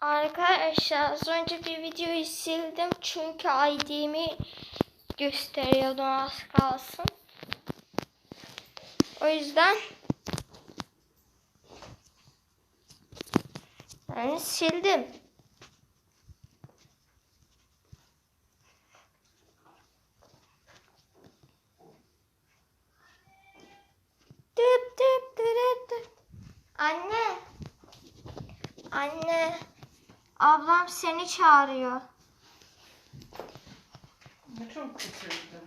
Arkadaşlar az önce bir videoyu sildim çünkü ID'mi gösteriyordum az kalsın. O yüzden yani sildim. Dıp dıp dırıp dıp. Anne. Anne. Ablam seni çağırıyor. Ne çok küçüldüm.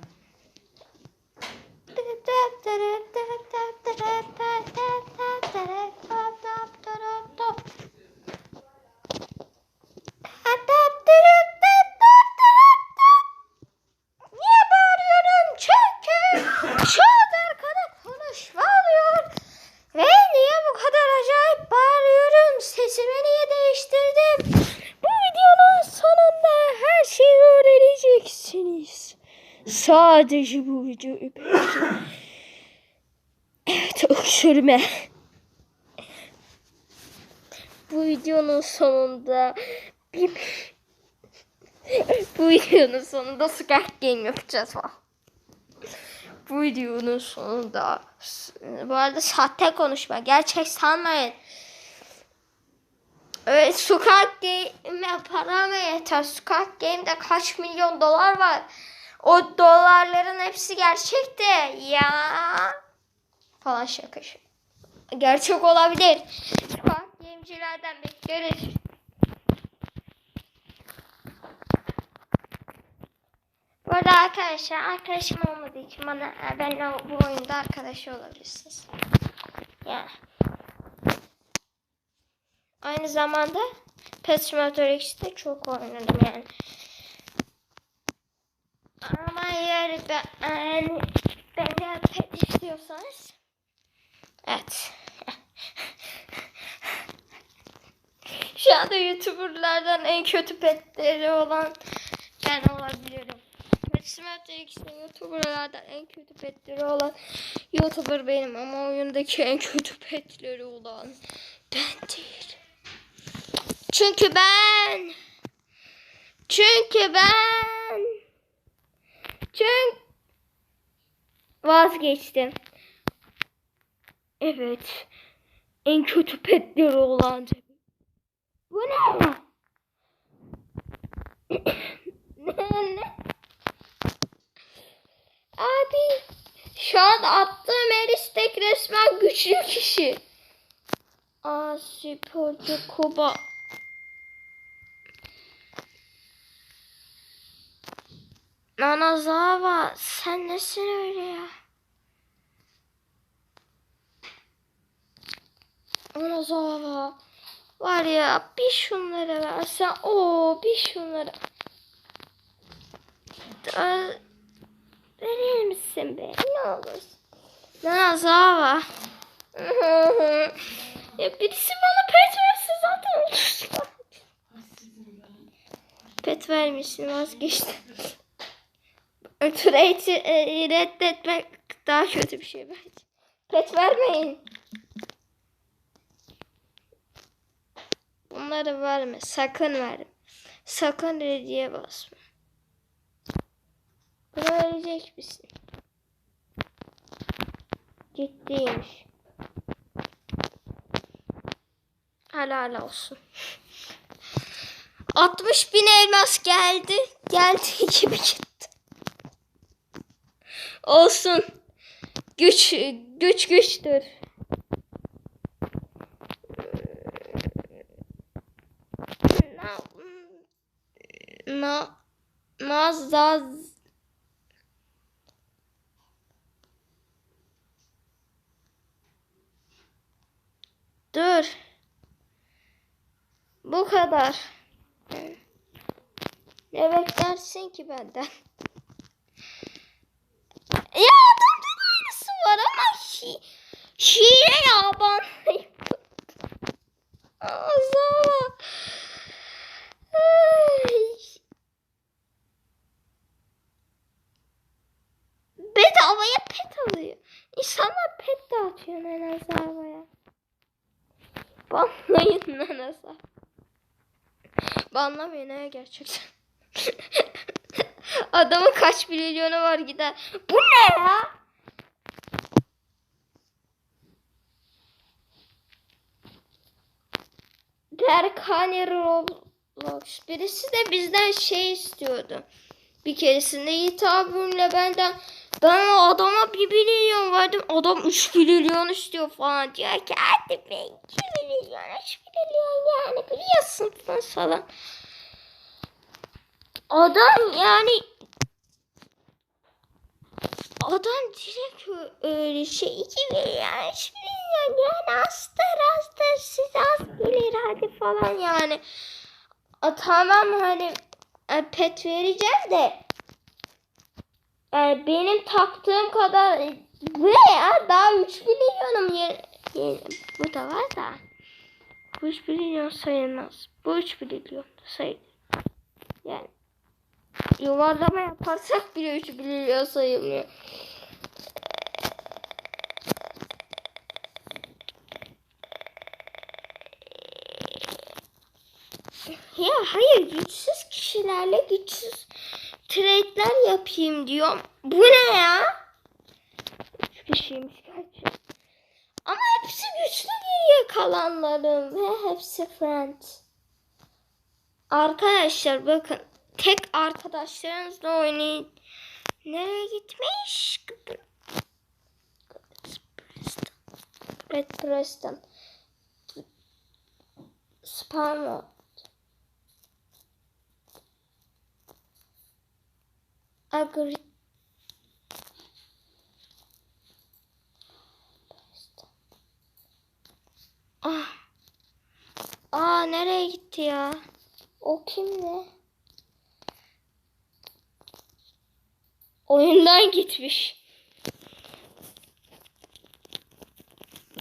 Sadece bu videoyu. Evet öksürme. Bu videonun sonunda bir... bu videonun sonunda Squid Game yapacağız falan. Bu videonun sonunda bu arada sahte konuşma gerçek sanmayın. Evet Squid Game'e para mı yeter? Squid Game'de kaç milyon dolar var? O dolarların hepsi gerçekti. Ya. Falan şaka. Gerçek olabilir. Squid Game'cilerden bekleriz. Bu arada arkadaşlar arkadaşım olmadığı için bana e, benimle bu oyunda arkadaşı olabilirsiniz. Yani. Aynı zamanda Pet Simulator X'de çok oynadım yani. Eğer ben, yani pet istiyorsanız evet. Şu anda YouTuber'lardan en kötü petleri olan ben olabilirim. Simulator X'de YouTuber'lardan en kötü petleri olan YouTuber benim ama oyundaki en kötü petleri olan ben değil. Çünkü ben çünkü ben çünkü vazgeçtim. Evet. En kötü petleri olan tabii. Bu ne? ne ne? Abi şu an attığım her istek resmen güçlü kişi. Aa sporcu Kuba. Nanazawa sen nesin öyle ya? Nanazawa var ya bir şunlara versen o bir şunlara. Da, verir misin be ne olur? Nanazawa. ya birisi bana pet verse zaten olur. Pet vermişsin vazgeçtim. Trade'i e, reddetmek daha kötü bir şey bence. Pet vermeyin. Bunları verme. Sakın verme. Sakın reddiye basma. Bunu verecek misin? Ciddiymiş. Helal olsun. 60 bin elmas geldi. Geldi gibi gitti. Olsun. Güç güç güçtür. Na na nazaz Dur. Bu kadar. Ne beklersin ki benden? Ya adamda da aynısı var ama hi hile ya bana. Azama. Bedavaya pet alıyor. İnsanlar pet dağıtıyor Nana Zava'ya. Banlayın Zava. Banlamayın ha gerçekten. Adamın kaç milyonu var gider. Bu ne ya? Berkane Roblox. Birisi de bizden şey istiyordu. Bir keresinde Yiğit benden ben o adama bir milyon verdim. Adam 3 milyon istiyor falan. Diyor ki hadi be 2 milyon 3 milyon yani biliyorsun falan. Adam yani adam direkt öyle şey 2 milyon 3 milyon yani astır astır siz az bilir hadi falan yani. A, tamam hani e, pet vereceğim de yani benim taktığım kadar e, ne ya daha 3 milyonum yer, yer- bu da var da bu 3 milyon sayılmaz. Bu 3 milyon sayılır. Yani yuvarlama yaparsak bile 3 milyon sayılmıyor. Ya hayır güçsüz kişilerle güçsüz trade'ler yapayım diyorum. Bu ne ya? Üç kişiymiş gerçi. Ama hepsi güçlü geriye kalanların ve hepsi friend. Arkadaşlar bakın tek arkadaşlarınızla oynayın. Nereye gitmiş? Red Preston. Spam Agri Ah. Aa nereye gitti ya? O kimdi? Oyundan gitmiş.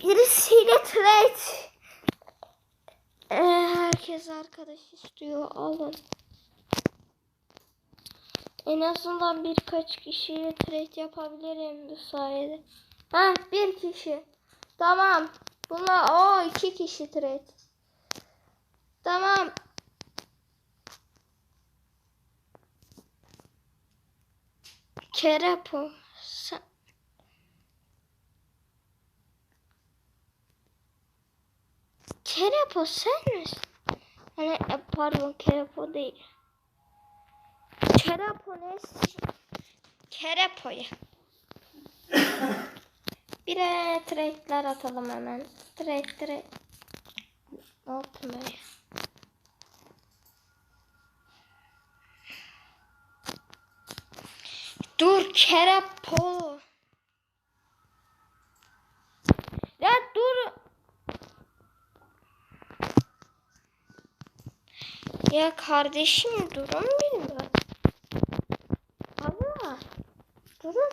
Birisiyle trade. Ee, herkes arkadaş istiyor. Alın. En azından birkaç kişiyle trade yapabilirim bu sayede. Ha bir kişi. Tamam. Buna o iki kişi trade. Tamam. Kerepo. Sen... Kerepo sen misin? Hani e, pardon Kerepo değil. Kerepo ne? Kerepo'yu. Bir de trade'ler atalım hemen. Trade trade. Ne yaptım ben Dur Kerepo. Ya dur. Ya kardeşim durun bilmiyor. Allah. Durun.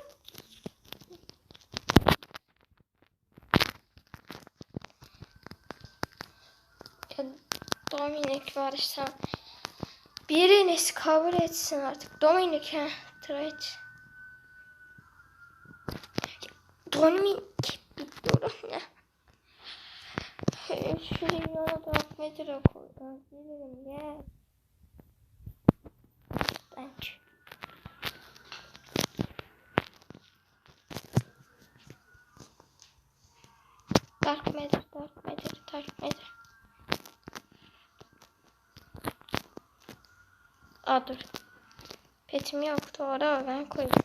Ya Dominik varsa biriniz kabul etsin artık. Dominik ha. Trade. Dominik bir durun ya. Şuraya yola bak metre koydum. Bilirim ya. Bence. Dark Matter, Dark Matter, Dark Matter. Aa dur. Petim yok doğru ben koydum.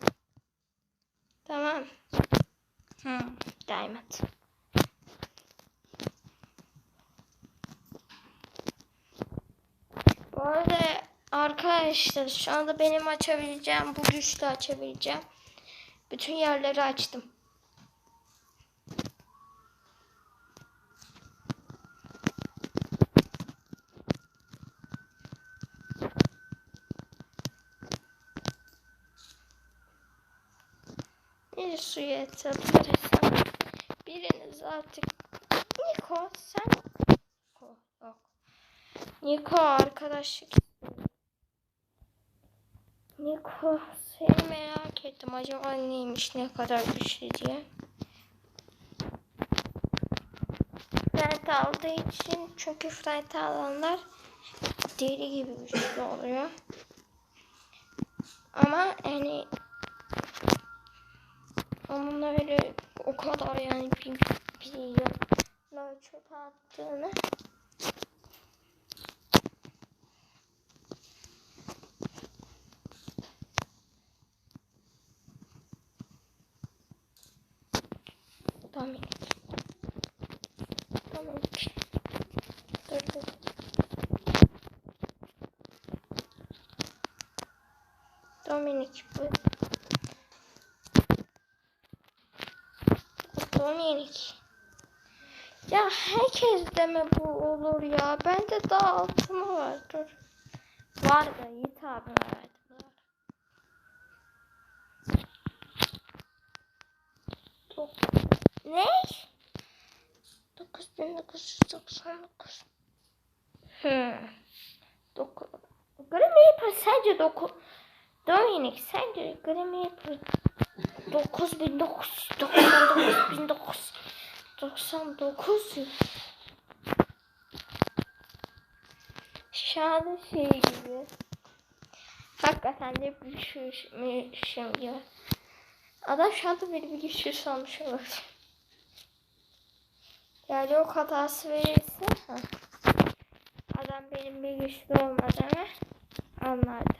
Tamam. Hmm, diamond. Bu arada arkadaşlar şu anda benim açabileceğim bu güçle açabileceğim. Bütün yerleri açtım. Bir suya atabilirsem biriniz artık Niko sen Niko yok. Niko arkadaşlık Niko seni merak ettim acaba neymiş ne kadar güçlü diye. Frank aldığı için çünkü Frank alanlar deli gibi güçlü oluyor. Ama yani onun öyle o kadar yani bir milyonlar çöpe attığını Dominik. Dominik. Dur dur. Dominik bu. Dominik. Ya herkes de mi bu olur ya? Bende daha altımı var. Dur. Var da Yiğit abime verdim. Var. Dok- Ne? 9999. Hmm. Doku. Grim Reaper sence doku... Dominik sence Grim Reaper 9999 99 Şahane şey gibi. Hakikaten de büyüşmüşüm gibi. Adam şu anda beni bir güçlü sanmış olabilir. Yani o hatası verirse ha. adam benim bir güçlü olmadığımı anlardı.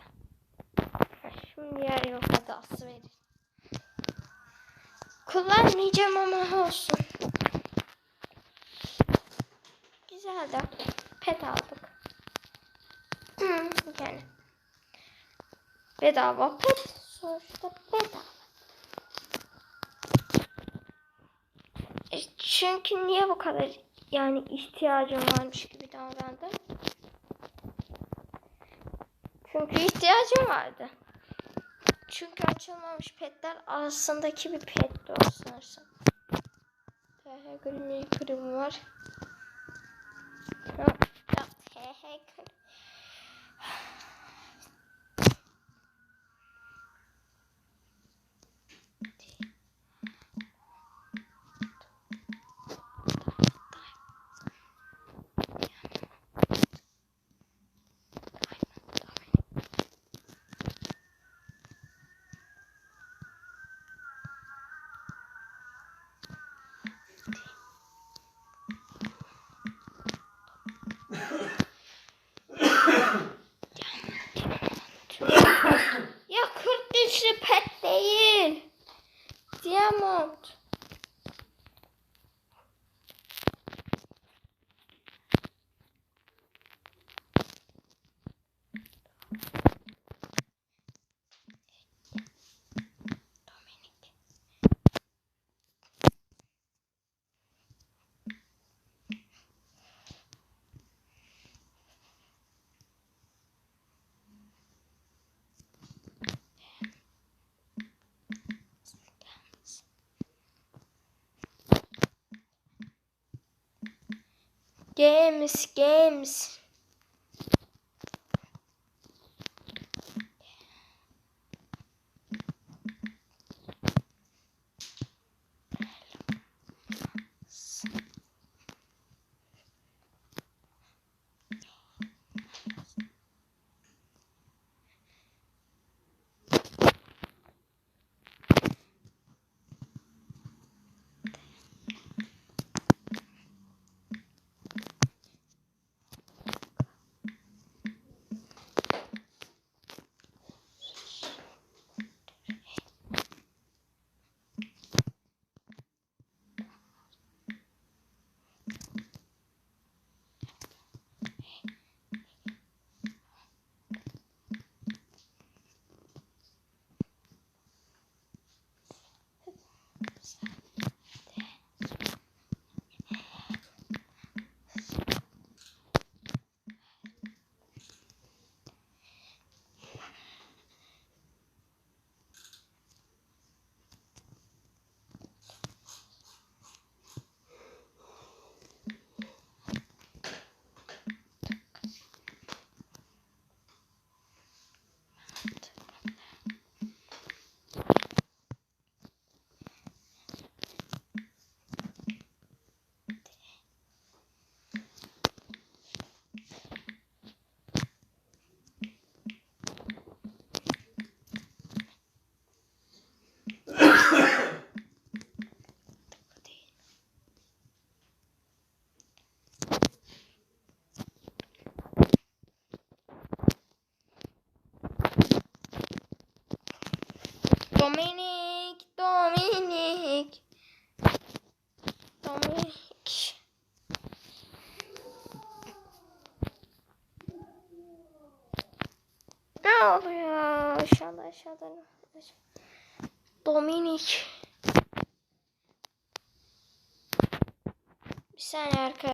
Ha, Şimdi yer yok hatası verir. Kullanmayacağım ama olsun. Güzel de pet aldık. Yani. Bedava pet. Sonuçta bedava. E, Çünkü niye bu kadar yani ihtiyacım varmış gibi davrandım? Çünkü ihtiyacım vardı. Çünkü açılmamış petler arasındaki bir petti o sanırsam. TH Grimmy Krim var. Ya TH Games, games. Dominik, Dominik. Dominik. Ne oluyor? Aşağıda aşağıda. Dominik. Bir saniye arkadaşlar.